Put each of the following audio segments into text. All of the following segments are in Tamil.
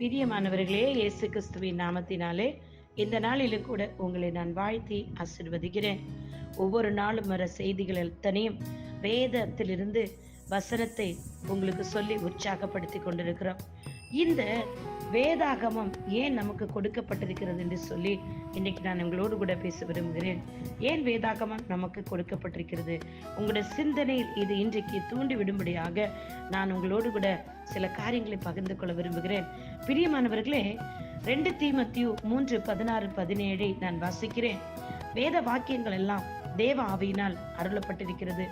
பிரியமானவர்களே இயேசு கிறிஸ்துவின் நாமத்தினாலே இந்த நாளிலும் கூட உங்களை நான் வாழ்த்தி ஆசிர்வதிக்கிறேன். ஒவ்வொரு நாளும் வர செய்திகள் எத்தனையும் வேதத்திலிருந்து வசனத்தை உங்களுக்கு சொல்லி உற்சாகப்படுத்தி கொண்டிருக்கிறோம். இந்த வேதாகமம் ஏன் நமக்கு கொடுக்கப்பட்டிருக்கிறது என்று சொல்லி இன்னைக்கு நான் உங்களோடு கூட பேச விரும்புகிறேன். ஏன் வேதாகமம் நமக்கு கொடுக்கப்பட்டிருக்கிறது? உங்களுடைய சிந்தனையில் இது இன்றைக்கு தூண்டி விடும்படியாக நான் உங்களோடு கூட சில காரியங்களை பகிர்ந்து கொள்ள விரும்புகிறேன். பிரியமானவர்களே ரெண்டு தீமத்தியு மூன்று பதினாறு பதினேழை நான் வாசிக்கிறேன். வேத வாக்கியங்கள் எல்லாம் தேவ ஆவியினால் அருளப்பட்டிருக்கிறது.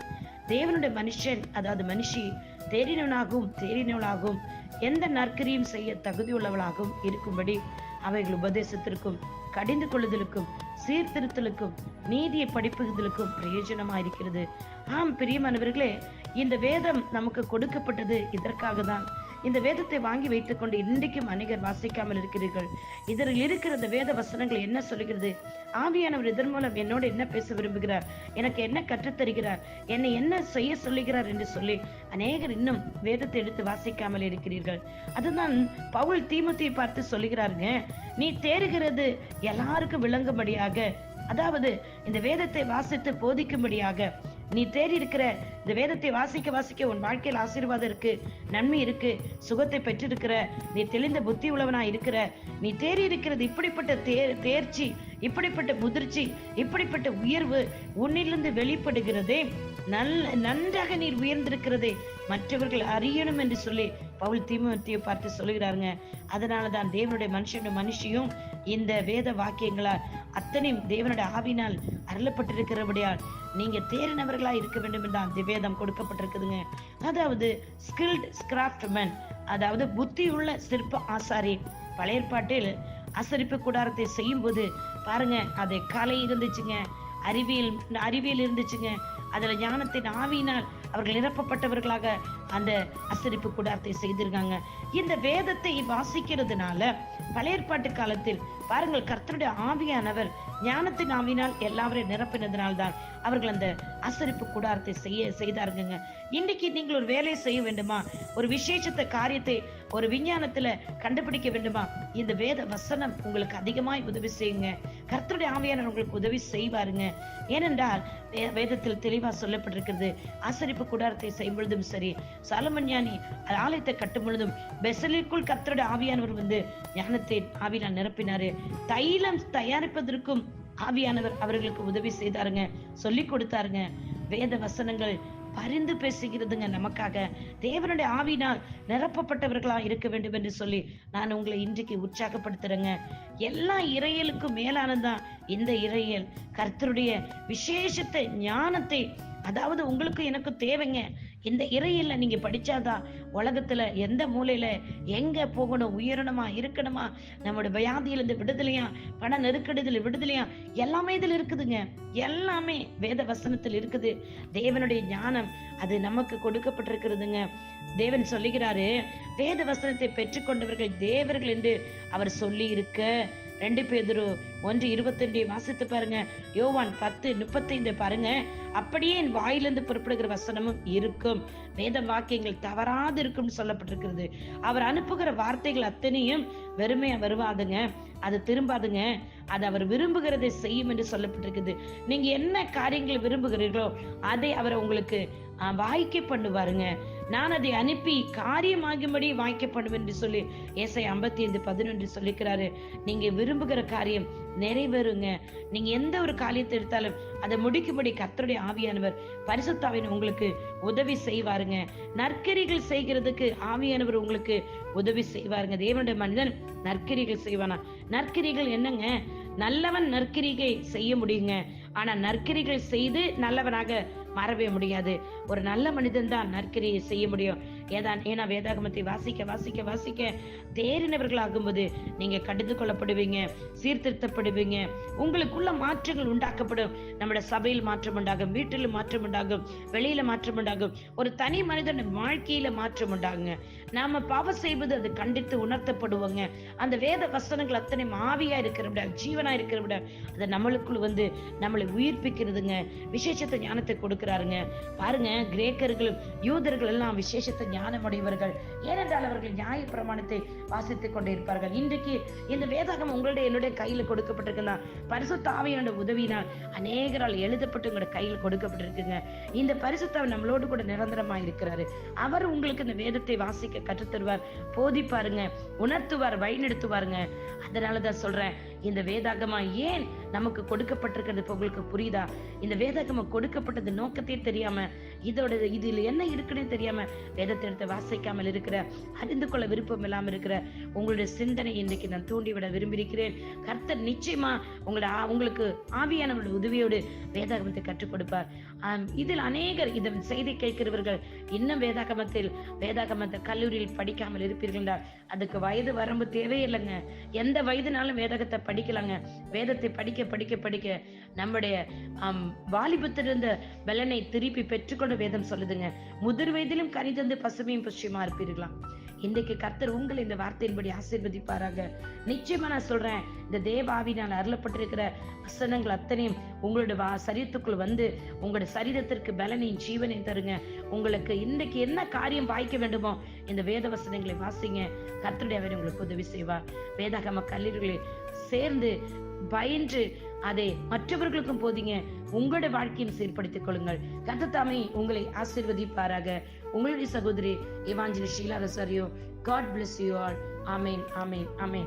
தேவனுடைய மனுஷன் அதாவது மனுஷி தேறினவனாகவும் தேறினவளாகவும் எந்த நற்கரியும் செய்ய தகுதியுள்ளவளாகவும் இருக்கும்படி அவைகள் உபதேசத்திற்கும் கடிந்து கொள்ளுதலுக்கும் சீர்திருத்தலுக்கும் நீதியை படிப்புதலுக்கும் பிரயோஜனமாயிருக்கிறது ஆம் பிரியமானவர்களே இந்த வேதம் நமக்கு கொடுக்கப்பட்டது இதற்காக தான் இந்த வேதத்தை வாங்கி வைத்துக்கொண்டு இன்றைக்கும் அநேகர் வாசிக்காமல் இருக்கிறீர்கள். இதில் இருக்கிற இந்த வேத வசனங்கள் என்ன சொல்லுகிறது? ஆவியானவர் இதன் மூலம் என்னோடு என்ன பேச விரும்புகிறார்? எனக்கு என்ன கற்றுத்தருகிறார்? என்னை என்ன செய்ய சொல்லுகிறார் என்று சொல்லி அநேகர் இன்னும் வேதத்தை எடுத்து வாசிக்காமல் இருக்கிறீர்கள். அதுதான் பவுல் தீமத்தை பார்த்து சொல்லுகிறாருங்க நீ தேறுகிறது எல்லாருக்கும் விளங்கும்படியாக அதாவது இந்த வேதத்தை வாசித்து போதிக்கும்படியாக நீ தேடி இருக்கிற இந்த வேதத்தை வாசிக்க வாசிக்க உன் வாழ்க்கையில் ஆசீர்வாதம் இருக்கு நன்மை இருக்கு சுகத்தை பெற்றிருக்கிற நீ தெளிந்த புத்தி உள்ளவனா இருக்கிற நீ தேறி இருக்கிறது இப்படிப்பட்ட தேர் தேர்ச்சி இப்படிப்பட்ட முதிர்ச்சி இப்படிப்பட்ட உயர்வு உன்னிலிருந்து வெளிப்படுகிறதே. நல்ல நன்றாக நீர் உயர்ந்திருக்கிறதே. மற்றவர்கள் அறியணும் என்று சொல்லி பவுல் தீமத்தியை பார்த்து சொல்லுகிறாருங்க. அதனால தான் தேவனுடைய மனுஷனுடைய மனுஷியும் இந்த வேத வாக்கியங்களால் அத்தனையும் தேவனுடைய ஆவினால் அருளப்பட்டிருக்கிறபடியால் நீங்க தேறினவர்களா இருக்க வேண்டும் என்று அந்த வேதம் கொடுக்கப்பட்டிருக்குதுங்க. அதாவது ஸ்கில்ட் கிராஃப்ட்மேன் அதாவது புத்தியுள்ள சிற்ப ஆசாரி பழைய ஏற்பாட்டில் அசரிப்பு கூடாரத்தை செய்யும் போது பாருங்க அது கலை இருந்துச்சுங்க அறிவியல் அறிவியல் இருந்துச்சுங்க. அதில் ஞானத்தின் ஆவியினால் அவர்கள் நிரப்பப்பட்டவர்களாக அந்த அசரிப்பு கூடாரத்தை செய்திருக்காங்க. இந்த வேதத்தை வாசிக்கிறதுனால பழையற்பாட்டு காலத்தில் பாருங்கள் கர்த்தருடைய ஆவியானவர் ஞானத்தின் ஆவினால் எல்லாவரையும் நிரப்பினதுனால்தான் அவர்கள் அந்த அசரிப்பு கூடாரத்தை செய்ய செய்தாருங்க இன்னைக்கு நீங்கள் ஒரு வேலையை செய்ய வேண்டுமா? ஒரு விசேஷத்த காரியத்தை ஒரு விஞ்ஞானத்துல கண்டுபிடிக்க வேண்டுமா? இந்த வேத வசனம் உங்களுக்கு அதிகமாய் உதவி செய்யுங்க. கர்த்தருடைய ஆவியானவர் உங்களுக்கு உதவி செய்வாருங்க. ஏனென்றால் வேதத்தில் தெளிவா சொல்லப்பட்டிருக்கிறது அசரிப்பு கூடாரத்தை செய்யும் பொழுதும் சரி சாலமன் ஞானி ஆலயத்தை கட்டும் பொழுதும் பெசலிற்குள் கர்த்தருடைய ஆவியானவர் வந்து ஞானத்தை ஆவியால் நிரப்பினாரு. தைலம் தயாரிப்பதற்கும் ஆவியானவர் அவர்களுக்கு உதவி செய்தாருங்க. சொல்லி கொடுத்தாருங்க. வேத வசனங்கள் பரிந்து பேசுகிறதுங்க நமக்காக. தேவனுடைய ஆவினால் நிரப்பப்பட்டவர்களா இருக்க வேண்டும் என்று சொல்லி நான் உங்களை இன்றைக்கு உற்சாகப்படுத்துறேங்க. எல்லா இறையலுக்கும் மேலானதான் இந்த இறையல். கர்த்தருடைய விசேஷத்தை ஞானத்தை அதாவது உங்களுக்கு எனக்கு தேவைங்க. இந்த இறையில நீங்க படிச்சாதான் உலகத்துல எந்த மூலையில எங்க போகணும்? உயரணுமா? இருக்கணுமா? நம்மளோட வியாதியிலிருந்து விடுதலையா? பண நெருக்கடியில விடுதலையா? எல்லாமே இதுல இருக்குதுங்க. எல்லாமே வேத வசனத்தில் இருக்குது. தேவனுடைய ஞானம் அது நமக்கு கொடுக்கப்பட்டிருக்கிறதுங்க. தேவன் சொல்லுகிறாரு வேத வசனத்தை பெற்றுக்கொண்டவர்கள் தேவர்கள் என்று அவர் சொல்லி இருக்க ரெண்டு பேதரு ஒன்று இருபத்தெண்டு வாசித்து பாருங்க. யோவான் பத்து முப்பத்தைந்து பாருங்க. அப்படியே என் வாயிலிருந்து புறப்படுகிற வசனமும் இருக்கும். வேத வாக்கியங்கள் தவறாது இருக்கும்னு சொல்லப்பட்டிருக்கிறது. அவர் அனுப்புகிற வார்த்தைகள் அத்தனையும் வெறுமையா வருவாதுங்க. அது திரும்பாதுங்க. அது அவர் விரும்புகிறதை செய்யும் என்று சொல்லப்பட்டிருக்குது. நீங்க என்ன காரியங்களை விரும்புகிறீர்களோ அதை அவர் உங்களுக்கு வாய்க்க பண்ணுவாருங்க. நான் அதை அனுப்பி காரியமாகும்படி வாய்க்கப்படும் என்று சொல்லி ஏசை ஐம்பத்தி ஐந்து பதினொன்று சொல்லிக்கிறாரு. நீங்க விரும்புகிற காரியம் நிறைவேறுங்க. நீங்க எந்த ஒரு காரியத்தை எடுத்தாலும் அதை முடிக்கும்படி கத்தருடைய ஆவியானவர் பரிசுத்தாவின் உங்களுக்கு உதவி செய்வாருங்க. நற்கரிகள் செய்கிறதுக்கு ஆவியானவர் உங்களுக்கு உதவி செய்வாருங்க. தேவனுடைய மனிதன் நற்கரிகள் செய்வானா? நற்கரிகள் என்னங்க? நல்லவன் நற்கிரிகை செய்ய முடியுங்க. ஆனா நற்கிரிகள் செய்து நல்லவனாக மாறவே முடியாது. ஒரு நல்ல மனிதன் தான் நற்கிரியை செய்ய முடியும். ஏதான் ஏன்னா வேதாகமத்தை வாசிக்க வாசிக்க வாசிக்க தேறினவர்கள் ஆகும்போது நீங்க கடிந்து கொள்ளப்படுவீங்க சீர்திருத்தப்படுவீங்க. உங்களுக்குள்ள மாற்றங்கள் உண்டாக்கப்படும். நம்முடைய சபையில் மாற்றம் உண்டாகும் வீட்டில் மாற்றம் உண்டாகும் வெளியில மாற்றம் உண்டாகும். ஒரு தனி மனிதன் வாழ்க்கையில மாற்றம் உண்டாகுங்க. நாம பாவம் செய்வது அது கண்டித்து உணர்த்தப்படுவோங்க. அந்த வேத வசனங்கள் அத்தனை ஆவியா இருக்கிற ஜீவனா இருக்கிற விட அதை நம்மளுக்குள் வந்து நம்மளை உயிர்ப்பிக்கிறதுங்க. விசேஷத்தை ஞானத்தை கொடுக்கிறாருங்க. பாருங்க கிரேக்கர்களும் யூதர்கள் எல்லாம் விசேஷத்தை ஞானமுடையவர்கள். ஏனென்றால் அவர்கள் நியாய பிரமாணத்தை வாசித்துக் கொண்டே இருப்பார்கள் இன்றைக்கு இந்த வேதாகம் உங்களுடைய என்னுடைய கையில கொடுக்கப்பட்டிருக்குன்னா பரிசுத்தாவையான உதவினால் உதவியினால் அநேகரால் எழுதப்பட்டு உங்களோட கையில் கொடுக்கப்பட்டிருக்குங்க. இந்த பரிசுத்தாவை நம்மளோடு கூட நிரந்தரமா இருக்கிறாரு. அவர் உங்களுக்கு இந்த வேதத்தை வாசிக்க கற்றுத்தருவார் போதிப்பாருங்க உணர்த்துவார் வழிநடத்துவாருங்க. அதனாலதான் சொல்றேன் இந்த வேதாகமா ஏன் நமக்கு கொடுக்கப்பட்டிருக்கிறது இப்ப உங்களுக்கு புரியுதா? இந்த வேதாகமா கொடுக்கப்பட்டது நோக்கத்தையே தெரியாம இதோட இதுல என்ன இருக்குன்னு தெரியாம வேதத்தை எடுத்து வாசிக்காமல் இருக்கிற அறிந்து கொள்ள விருப்பம் இல்லாம இருக்கிற உங்களுடைய சிந்தனை இன்றைக்கு நான் தூண்டிவிட விரும்பியிருக்கிறேன் கர்த்தர் நிச்சயமா உங்களோட ஆ- உங்களுக்கு ஆவியானவருடைய உதவியோடு வேதாகமத்தை கற்றுக் கொடுப்பார். இதில் அநேகர் இந்த செய்தி கேட்கிறவர்கள் இன்னும் வேதாகமத்தில் வேதாகமத்தை கல்லூரியில் படிக்காமல் இருப்பீர்கள் என்றால் அதுக்கு வயது வரம்பு தேவையில்லைங்க. எந்த வயதுனாலும் வேதகத்தை படிக்கலாங்க. வேதத்தை படிக்க படிக்க படிக்க நம்முடைய வாலிபத்திலிருந்த பலனை திருப்பி பெற்றுக்கொண்டு வேதம் சொல்லுதுங்க. முதிர் வயதிலும் கனிதந்து பசுமையும் புஷ்யமா இருப்பீர்களாம் இன்றைக்கு கர்த்தர் உங்களை இந்த வார்த்தையின்படி ஆசீர்வதிப்பாராங்க நிச்சயமா நான் சொல்றேன் இந்த தேவாவினால் அருளப்பட்டிருக்கிற வசனங்கள் அத்தனையும் உங்களோட வா சரீரத்துக்குள் வந்து உங்களோட சரீரத்திற்கு பலனையும் ஜீவனையும் தருங்க. உங்களுக்கு இன்னைக்கு என்ன காரியம் வாய்க்க வேண்டுமோ இந்த வேத வசனங்களை வாசிங்க. கர்த்தருடைய அவர் உங்களுக்கு உதவி செய்வார் வேதாகம கல்லூரிகளை சேர்ந்து பயின்று அதை மற்றவர்களுக்கும் போதிங்க. உங்களுடைய வாழ்க்கையும் சீர்படுத்திக் கொள்ளுங்கள். கர்த்தத்தாமே உங்களை ஆசீர்வதிப்பாராக. உங்களுடைய சகோதரி Evangeli Sheela Rosario. God bless you all amen amen amen